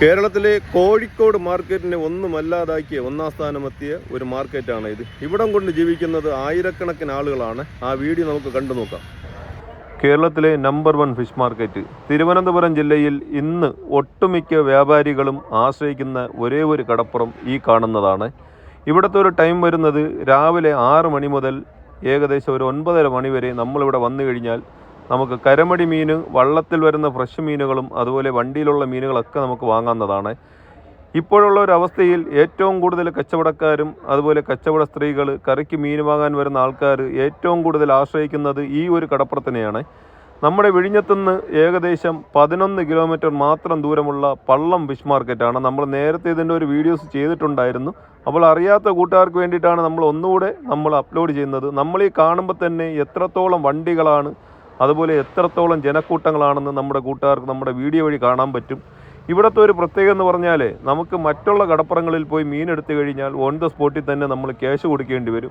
കേരളത്തിലെ കോഴിക്കോട് മാർക്കറ്റിനെ ഒന്നുമല്ലാതാക്കിയ ഒന്നാം സ്ഥാനമെത്തിയ ഒരു മാർക്കറ്റാണ് ഇത്. ഇവിടം കൊണ്ട് ജീവിക്കുന്നത് ആയിരക്കണക്കിന് ആളുകളാണ്. ആ വീഡിയോ നമുക്ക് കണ്ടു നോക്കാം. കേരളത്തിലെ number one fish market Thiruvananthapuram ജില്ലയിൽ ഇന്ന് ഒട്ടുമിക്ക വ്യാപാരികളും ആശ്രയിക്കുന്ന ഒരേ ഒരു കടപ്പുറം ഈ കാണുന്നതാണ്. ഇവിടുത്തെ ഒരു ടൈം വരുന്നത് രാവിലെ ആറ് മണി മുതൽ ഏകദേശം ഒരു ഒൻപതര മണി വരെ നമ്മളിവിടെ വന്നു കഴിഞ്ഞാൽ നമുക്ക് കരമടി മീൻ വള്ളത്തിൽ വരുന്ന ഫ്രഷ് മീനുകളും അതുപോലെ വണ്ടിയിലുള്ള മീനുകളൊക്കെ നമുക്ക് വാങ്ങാവുന്നതാണ്. ഇപ്പോഴുള്ള ഒരു അവസ്ഥയിൽ ഏറ്റവും കൂടുതൽ കച്ചവടക്കാരും അതുപോലെ കച്ചവട സ്ത്രീകൾ കറിക്ക് മീൻ വാങ്ങാൻ വരുന്ന ആൾക്കാർ ഏറ്റവും കൂടുതൽ ആശ്രയിക്കുന്നത് ഈ ഒരു കടപ്പുറത്തിനെയാണ്. നമ്മുടെ വിഴിഞ്ഞത്തുനിന്ന് ഏകദേശം പതിനൊന്ന് കിലോമീറ്റർ മാത്രം ദൂരമുള്ള പള്ളം ഫിഷ് മാർക്കറ്റാണ്. നമ്മൾ നേരത്തെ ഇതിന്റെ ഒരു വീഡിയോസ് ചെയ്തിട്ടുണ്ടായിരുന്നു. അപ്പോൾ അറിയാത്ത കൂട്ടുകാർക്ക് വേണ്ടിയിട്ടാണ് നമ്മൾ ഒന്നുകൂടെ നമ്മൾ അപ്ലോഡ് ചെയ്യുന്നത്. നമ്മൾ ഈ കാണുമ്പോൾ തന്നെ എത്രത്തോളം വണ്ടികളാണ് അതുപോലെ എത്രത്തോളം ജനക്കൂട്ടങ്ങളാണെന്ന് നമ്മുടെ കൂട്ടുകാർക്ക് നമ്മുടെ വീഡിയോ വഴി കാണാൻ പറ്റും. ഇവിടുത്തെ ഒരു പ്രത്യേകത എന്ന് പറഞ്ഞാൽ നമുക്ക് മറ്റുള്ള കടപ്പുറങ്ങളിൽ പോയി മീൻ എടുത്തു കഴിഞ്ഞാൽ ഓൺ ദ സ്പോട്ടിൽ തന്നെ നമ്മൾ ക്യാഷ് കൊടുക്കേണ്ടി വരും.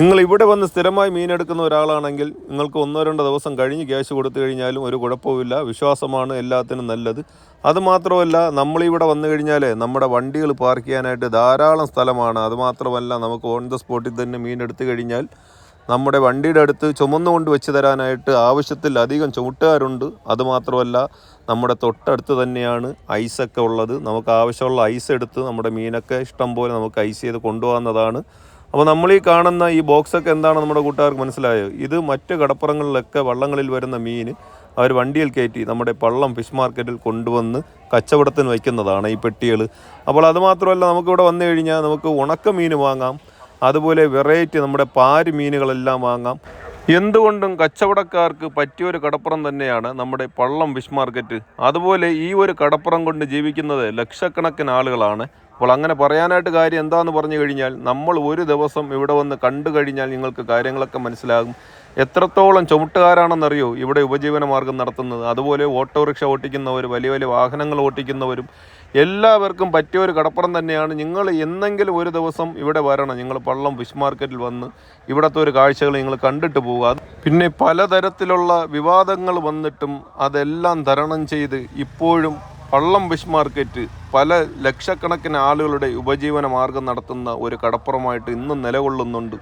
നിങ്ങൾ ഇവിടെ വന്ന് സ്ഥിരമായി മീനെടുക്കുന്ന ഒരാളാണെങ്കിൽ നിങ്ങൾക്ക് ഒന്നോ രണ്ടോ ദിവസം കഴിഞ്ഞ് ക്യാഷ് കൊടുത്തു കഴിഞ്ഞാലും ഒരു കുഴപ്പമില്ല വിശ്വാസമാണ് എല്ലാത്തിനും നല്ലത്. അതുമാത്രമല്ല നമ്മളിവിടെ വന്നു കഴിഞ്ഞാൽ നമ്മുടെ വണ്ടികൾ പാർക്ക് ചെയ്യാനായിട്ട് ധാരാളം സ്ഥലമാണ്. അതുമാത്രമല്ല നമുക്ക് ഓൺ ദ സ്പോട്ടിൽ തന്നെ മീൻ എടുത്തു കഴിഞ്ഞാൽ നമ്മുടെ വണ്ടിയുടെ അടുത്ത് ചുമന്നുകൊണ്ട് വെച്ച് തരാനായിട്ട് ആവശ്യത്തിലധികം ചുമട്ടുകാരുണ്ട്. അതുമാത്രമല്ല നമ്മുടെ തൊട്ടടുത്ത് തന്നെയാണ് ഐസൊക്കെ ഉള്ളത്. നമുക്ക് ആവശ്യമുള്ള ഐസ് എടുത്ത് നമ്മുടെ മീനൊക്കെ ഇഷ്ടം പോലെ നമുക്ക് ഐസ് ചെയ്ത് കൊണ്ടുപോകുന്നതാണ് അപ്പോൾ നമ്മൾ ഈ കാണുന്ന ഈ ബോക്സൊക്കെ എന്താണ് നമ്മുടെ കൂട്ടുകാർക്ക് മനസ്സിലായോ? ഇത് മറ്റ് കടപ്പുറങ്ങളിലൊക്കെ വള്ളങ്ങളിൽ വരുന്ന മീൻ അവർ വണ്ടിയിൽ കയറ്റി നമ്മുടെ പള്ളം ഫിഷ് മാർക്കറ്റിൽ കൊണ്ടുവന്ന് കച്ചവടത്തിന് വയ്ക്കുന്നതാണ് ഈ പെട്ടികൾ അപ്പോൾ അതുമാത്രമല്ല നമുക്കിവിടെ വന്നു കഴിഞ്ഞാൽ നമുക്ക് ഉണക്ക മീൻ വാങ്ങാം. അതുപോലെ വെറൈറ്റി നമ്മുടെ പാര് മീനുകളെല്ലാം വാങ്ങാം. എന്തുകൊണ്ടും കച്ചവടക്കാർക്ക് പറ്റിയൊരു കടപ്പുറം തന്നെയാണ് നമ്മുടെ പള്ളം ഫിഷ് മാർക്കറ്റ് അതുപോലെ ഈ ഒരു കടപ്പുറം കൊണ്ട് ജീവിക്കുന്നത് ലക്ഷക്കണക്കിന് ആളുകളാണ്. അപ്പോൾ അങ്ങനെ പറയാനായിട്ട് കാര്യം എന്താണെന്ന് പറഞ്ഞു കഴിഞ്ഞാൽ നമ്മൾ ഒരു ദിവസം ഇവിടെ വന്ന് കണ്ടു കഴിഞ്ഞാൽ നിങ്ങൾക്ക് കാര്യങ്ങളൊക്കെ മനസ്സിലാകും. എത്രത്തോളം ചുമട്ടുകാരാണെന്നറിയോ ഇവിടെ ഉപജീവന മാർഗം നടത്തുന്നത്. അതുപോലെ ഓട്ടോറിക്ഷ ഓട്ടിക്കുന്നവർ വലിയ വലിയ വാഹനങ്ങൾ ഓട്ടിക്കുന്നവരും എല്ലാവർക്കും പറ്റിയ ഒരു കടപ്പുറം തന്നെയാണ്. നിങ്ങൾ എന്നെങ്കിലും ഒരു ദിവസം ഇവിടെ വരണം. നിങ്ങൾ പള്ളം ഫിഷ് മാർക്കറ്റിൽ വന്ന് ഇവിടുത്തെ ഒരു കാഴ്ചകൾ നിങ്ങൾ കണ്ടിട്ട് പോവുക. പിന്നെ പലതരത്തിലുള്ള വിവാദങ്ങൾ വന്നിട്ടും അതെല്ലാം തരണം ചെയ്ത് ഇപ്പോഴും പള്ളം ഫിഷ് മാർക്കറ്റ് പല ലക്ഷക്കണക്കിന് ആളുകളുടെ ഉപജീവന മാർഗം നടത്തുന്ന ഒരു കടപ്പുറമായിട്ട് ഇന്നും നിലകൊള്ളുന്നുണ്ട്.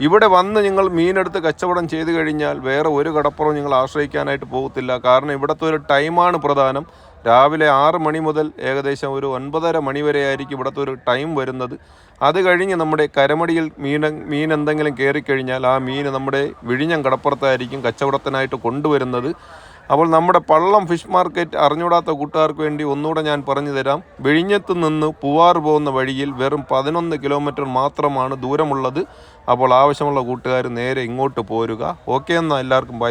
ഇവിടെ വന്ന് നിങ്ങൾ മീനെടുത്ത് കച്ചവടം ചെയ്തു കഴിഞ്ഞാൽ വേറെ ഒരു കടപ്പുറം നിങ്ങൾ ആശ്രയിക്കാനായിട്ട് പോകത്തില്ല. കാരണം ഇവിടുത്തെ ഒരു ടൈമാണ് പ്രധാനം. രാവിലെ ആറ് മണി മുതൽ ഏകദേശം ഒരു ഒൻപതര മണി വരെ ആയിരിക്കും ഇവിടുത്തെ ഒരു ടൈം വരുന്നത്. അത് കഴിഞ്ഞ് നമ്മുടെ കരമടിയിൽ മീൻ മീൻ എന്തെങ്കിലും കയറിക്കഴിഞ്ഞാൽ ആ മീൻ നമ്മുടെ വിഴിഞ്ഞം കടപ്പുറത്തായിരിക്കും കച്ചവടത്തിനായിട്ട് കൊണ്ടുവരുന്നത്. അപ്പോൾ നമ്മുടെ പള്ളം ഫിഷ് മാർക്കറ്റ് അറിഞ്ഞൂടാത്ത കൂട്ടുകാർക്ക് വേണ്ടി ഒന്നുകൂടെ ഞാൻ പറഞ്ഞു തരാം. വിഴിഞ്ഞത്ത് നിന്ന് പൂവാർ പോകുന്ന വഴിയിൽ വെറും പതിനൊന്ന് കിലോമീറ്റർ മാത്രമാണ് ദൂരമുള്ളത്. അപ്പോൾ ആവശ്യമുള്ള കൂട്ടുകാർ നേരെ ഇങ്ങോട്ട് പോരുക. ഓക്കെ എന്നാൽ എല്ലാവർക്കും